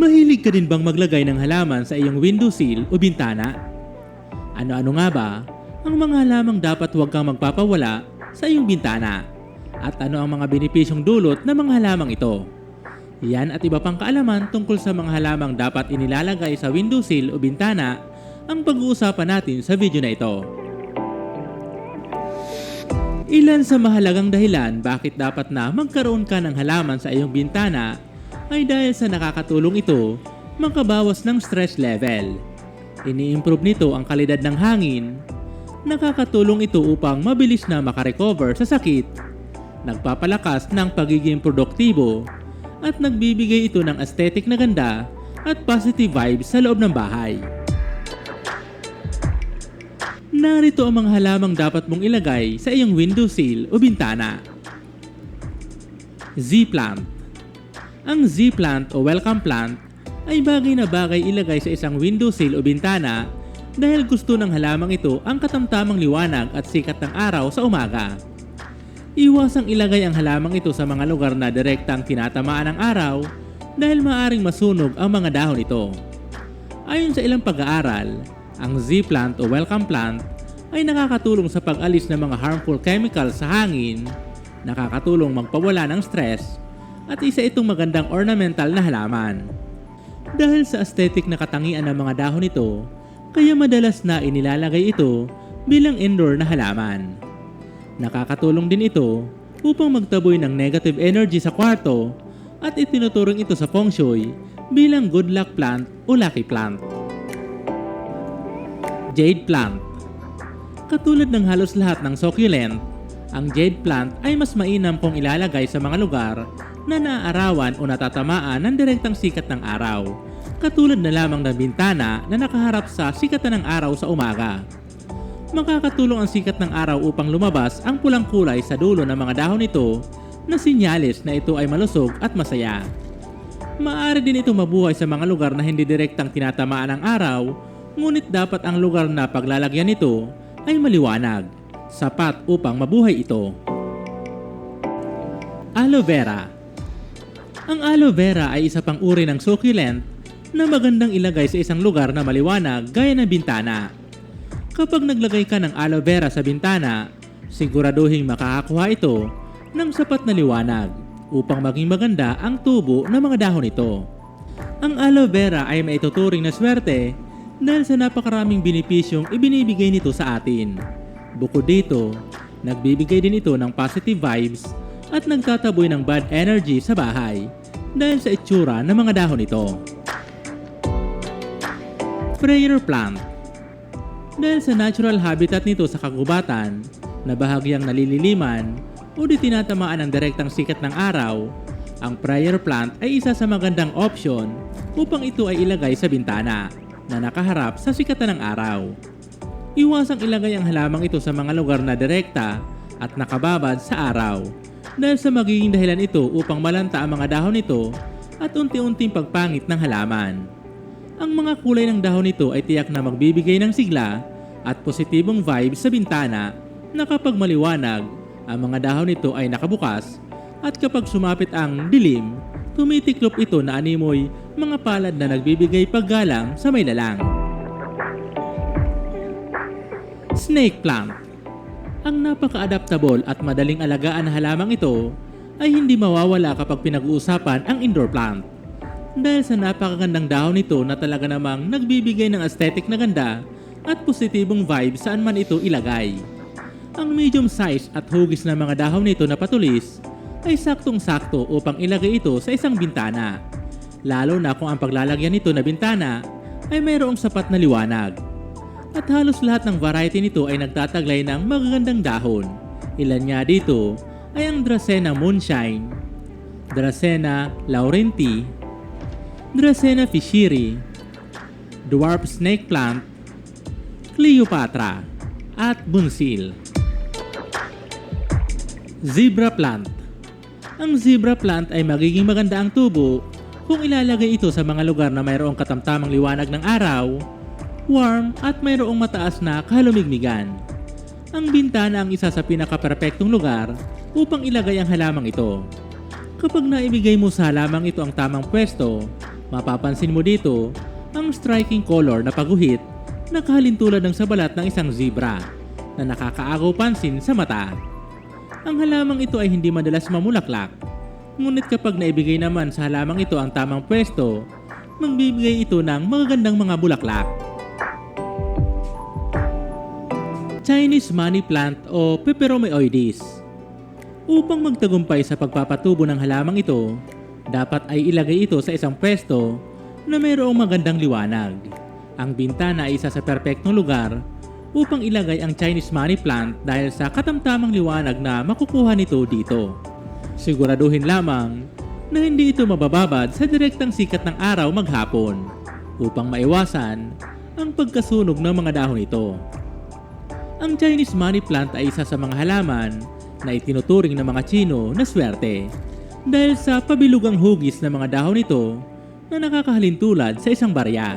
Mahilig ka din bang maglagay ng halaman sa iyong windowsill o bintana? Ano-ano nga ba ang mga halamang dapat huwag kang magpapawala sa iyong bintana? At ano ang mga benepisyong dulot ng mga halamang ito? Yan at iba pang kaalaman tungkol sa mga halamang dapat inilalagay sa windowsill o bintana ang pag-uusapan natin sa video na ito. Ilan sa mahalagang dahilan bakit dapat na magkaroon ka ng halaman sa iyong bintana ay dahil sa nakakatulong ito makabawas ng stress level. Ini-improve nito ang kalidad ng hangin. Nakakatulong ito upang mabilis na makarecover sa sakit. Nagpapalakas ng pagiging produktibo at nagbibigay ito ng aesthetic na ganda at positive vibes sa loob ng bahay. Narito ang mga halamang dapat mong ilagay sa iyong windowsill o bintana. Z-plant Ang Z-plant o welcome plant ay bagay na bagay ilagay sa isang windowsill o bintana dahil gusto ng halamang ito ang katamtamang liwanag at sikat ng araw sa umaga. Iwasang ilagay ang halamang ito sa mga lugar na direktang tinatamaan ng araw dahil maaring masunog ang mga dahon nito. Ayon sa ilang pag-aaral, ang Z-plant o welcome plant ay nakakatulong sa pag-alis ng mga harmful chemicals sa hangin, nakakatulong magpawala ng stress, at isa itong magandang ornamental na halaman. Dahil sa aesthetic na katangian ng mga dahon nito, kaya madalas na inilalagay ito bilang indoor na halaman. Nakakatulong din ito upang magtaboy ng negative energy sa kwarto at itinuturing ito sa feng shui bilang good luck plant o lucky plant. Jade plant Katulad ng halos lahat ng succulent, ang jade plant ay mas mainam kung ilalagay sa mga lugar na naaarawan o natatamaan ng direktang sikat ng araw, katulad na lamang ng bintana na nakaharap sa sikatan ng araw sa umaga. Makakatulong ang sikat ng araw upang lumabas ang pulang kulay sa dulo ng mga dahon nito na sinyalis na ito ay malusog at masaya. Maaari din itong mabuhay sa mga lugar na hindi direktang tinatamaan ng araw, ngunit dapat ang lugar na paglalagyan nito ay maliwanag, sapat upang mabuhay ito. Aloe vera Ang aloe vera ay isa pang uri ng succulent na magandang ilagay sa isang lugar na maliwanag gaya ng bintana. Kapag naglagay ka ng aloe vera sa bintana, siguraduhin makakakuha ito ng sapat na liwanag upang maging maganda ang tubo ng mga dahon nito. Ang aloe vera ay maituturing na swerte dahil sa napakaraming benepisyong ibinibigay nito sa atin. Bukod dito, nagbibigay din ito ng positive vibes at nagtataboy ng bad energy sa bahay dahil sa itsura ng mga dahon nito. Prayer plant Dahil sa natural habitat nito sa kagubatan na bahagyang nalililiman o di tinatamaan ng direktang sikat ng araw, ang prayer plant ay isa sa magandang option upang ito ay ilagay sa bintana na nakaharap sa sikatan ng araw. Iwasang ilagay ang halamang ito sa mga lugar na direkta at nakababad sa araw dahil sa magiging dahilan ito upang malanta ang mga dahon nito at unti-unting pagpangit ng halaman. Ang mga kulay ng dahon nito ay tiyak na magbibigay ng sigla at positibong vibe sa bintana na kapag maliwanag, ang mga dahon nito ay nakabukas at kapag sumapit ang dilim, tumitiklop ito na animoy mga palad na nagbibigay paggalang sa may lalang. Snake plant Ang napaka-adaptable at madaling alagaan na halamang ito ay hindi mawawala kapag pinag-uusapan ang indoor plant. Dahil sa napakagandang dahon nito na talaga namang nagbibigay ng aesthetic na ganda at positibong vibe saan man ito ilagay. Ang medium size at hugis na mga dahon nito na patulis ay saktong-sakto upang ilagay ito sa isang bintana. Lalo na kung ang paglalagyan nito na bintana ay mayroong sapat na liwanag. At halos lahat ng variety nito ay nagtataglay ng magagandang dahon. Ilan nga dito ay ang Dracena Moonshine, Dracena Laurenti, Dracena Fishiri, Dwarf Snake Plant, Cleopatra, at Bunsil. Zebra Plant Ang zebra plant ay magiging maganda ang tubo kung ilalagay ito sa mga lugar na mayroong katamtamang liwanag ng araw, warm at mayroong mataas na kahalumigmigan. Ang bintana ang isa sa pinaka-perpektong lugar upang ilagay ang halamang ito. Kapag naibigay mo sa halamang ito ang tamang pwesto, mapapansin mo dito ang striking color na paguhit na kahalintulad ng sa balat ng isang zebra na nakakaagaw pansin sa mata. Ang halamang ito ay hindi madalas mamulaklak, ngunit kapag naibigay naman sa halamang ito ang tamang pwesto, magbibigay ito ng magagandang mga bulaklak. Chinese money plant o Peperomeoides Upang magtagumpay sa pagpapatubo ng halamang ito, dapat ay ilagay ito sa isang pwesto na mayroong magandang liwanag. Ang bintana ay isa sa perpektong lugar upang ilagay ang Chinese money plant dahil sa katamtamang liwanag na makukuha nito dito. Siguraduhin lamang na hindi ito mabababad sa direktang sikat ng araw maghapon upang maiwasan ang pagkasunog ng mga dahon nito. Ang Chinese money plant ay isa sa mga halaman na itinuturing ng mga Chino na swerte dahil sa pabilugang hugis ng mga dahon nito na nakakahalintulad sa isang barya.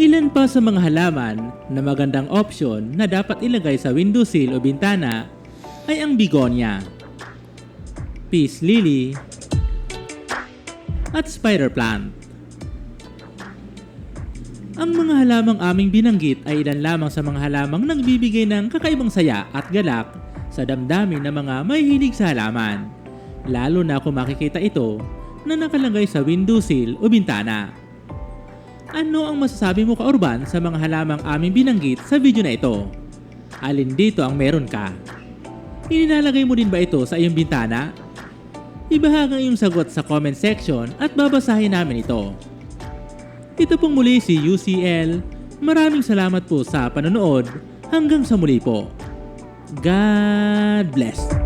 Ilan pa sa mga halaman na magandang opsyon na dapat ilagay sa windowsill o bintana ay ang bigonia, peace lily, at spider plant. Ang mga halamang aming binanggit ay ilan lamang sa mga halamang nagbibigay ng kakaibang saya at galak sa damdamin ng mga mahihilig sa halaman. Lalo na kung makikita ito na nakalagay sa windowsill o bintana. Ano ang masasabi mo ka-urban sa mga halamang aming binanggit sa video na ito? Alin dito ang meron ka? Inilalagay mo din ba ito sa iyong bintana? Ibahagi ang iyong sagot sa comment section at babasahin namin ito. Ito pong muli si UCL. Maraming salamat po sa panonood. Hanggang sa muli po. God bless.